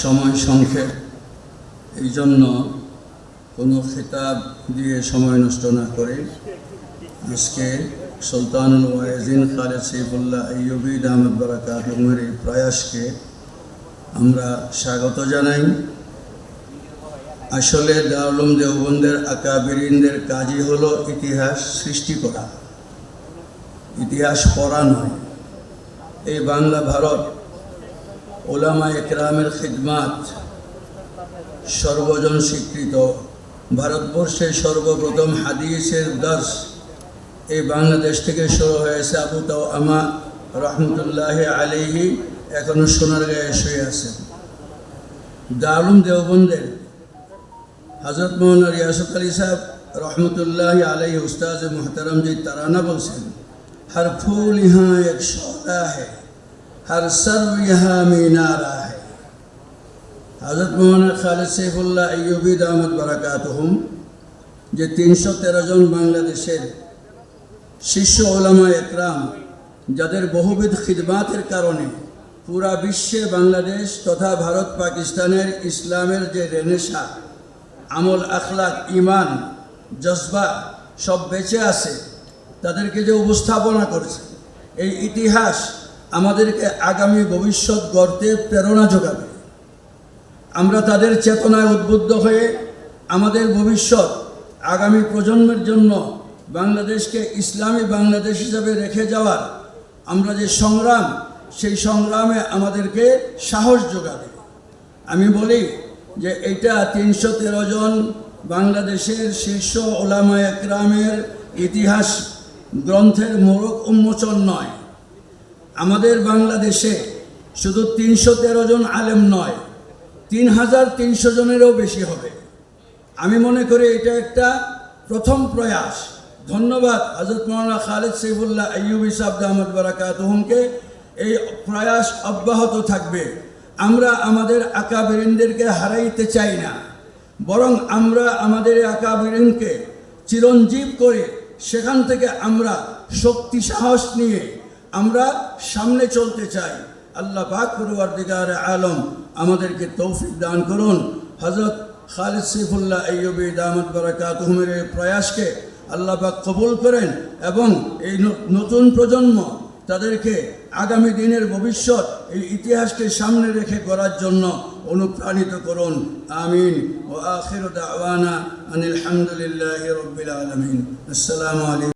সময় সংক্ষেপ। এই জন্য কোনো খেতাব দিয়ে সময় নষ্ট না করে আজকে সুলতানুল ওয়াইজিন খালেদ সৈফুল্লাহ আইয়ুবিদ আহমদ বারাকাত উমের এই প্রয়াসকে আমরা স্বাগত জানাই। আসলে দারুলুম দেওবন্দের আকাবিরিনদের কাজই হলো ইতিহাস সৃষ্টি করা। ইতিহাস পড়া নয় এই বাংলা ভারত ওলামা একরামের খিদমাত সর্বজন স্বীকৃত। ভারতবর্ষে সর্বপ্রথম হাদিসের দাস এই বাংলাদেশ থেকে শুরু হয়েছে আবু তাও আমা রহমতুল্লাহ আলিহি এখনও সোনার গায়ে শুয়ে আছেন দারুম দেওবন্দের হাজরত মোহন রিয়াসত আলী সাহেব রহমতুল্লাহ আলাই উস্তাজ মোহতারাম যে তারানা বলছেন, হর ফুল ইহা এক সৌদা হ্যাঁ हर सर्व यहाँ मीनारा है হজরত মৌলানা খালিদ সৈফুল্লাহ আইয়ুবিদ আহমদ বারাকাত যে তিনশো তেরো জন বাংলাদেশের শিষ্য ওলামা একরাম যাদের বহুবিধ খিদমাতের কারণে পুরা বিশ্বে বাংলাদেশ তথা ভারত পাকিস্তানের ইসলামের যে রেনেশা আমল আখলাক ইমান জজবা সব বেঁচে আছে তাদেরকে যে উপস্থাপনা করেছে এই ইতিহাস আমাদেরকে আগামী ভবিষ্যৎ গড়তে প্রেরণা যোগাবে। আমরা তাদের চেতনায় উদ্বুদ্ধ হয়ে আমাদের ভবিষ্যৎ আগামী প্রজন্মের জন্য বাংলাদেশকে ইসলামী বাংলাদেশ হিসাবে রেখে যাওয়ার আমরা যে সংগ্রাম, সেই সংগ্রামে আমাদেরকে সাহস যোগাবে। আমি বলি যে এটা তিনশো তেরো জন বাংলাদেশের শীর্ষ ওলামা একরামের ইতিহাস গ্রন্থের মোড়ক উন্মোচন নয়। আমাদের বাংলাদেশে শুধু তিনশো তেরো জন আলেম নয় তিন হাজার তিনশো জনেরও বেশি হবে। আমি মনে করি এটা একটা প্রথম প্রয়াস। ধন্যবাদ হজরত মৌলানা খালেদ সৈফুল্লাহ আইয়ুবি সাবদ আহমদ বারাকাতহমকে। এই প্রয়াস অব্যাহত থাকবে। আমরা আমাদের আকাবিরিনদেরকে হারাইতে চাই না। বরং আমরা আমাদের আকাবিরিনকে চিরঞ্জীব করে সেখান থেকে আমরা শক্তি সাহস নিয়ে আমরা সামনে চলতে চাই। আল্লাহ পাক পরিবার আলম আমাদেরকে তৌফিক দান করুন। হজরত খালিদ সৈফুল্লাহ আইয়ুবি দামদ বারাকাতহমের এই প্রয়াসকে আল্লাহ পাক কবুল করেন এবং এই নতুন প্রজন্ম তাদেরকে আগামী দিনের ভবিষ্যৎ এই ইতিহাসকে সামনে রেখে করার জন্য অনুপ্রাণিত করুন। আমিন। ও আখির দাওয়ানা আনিল হামদুলিল্লাহি রাব্বিল আলামিন। আসসালামু আলাইকুম।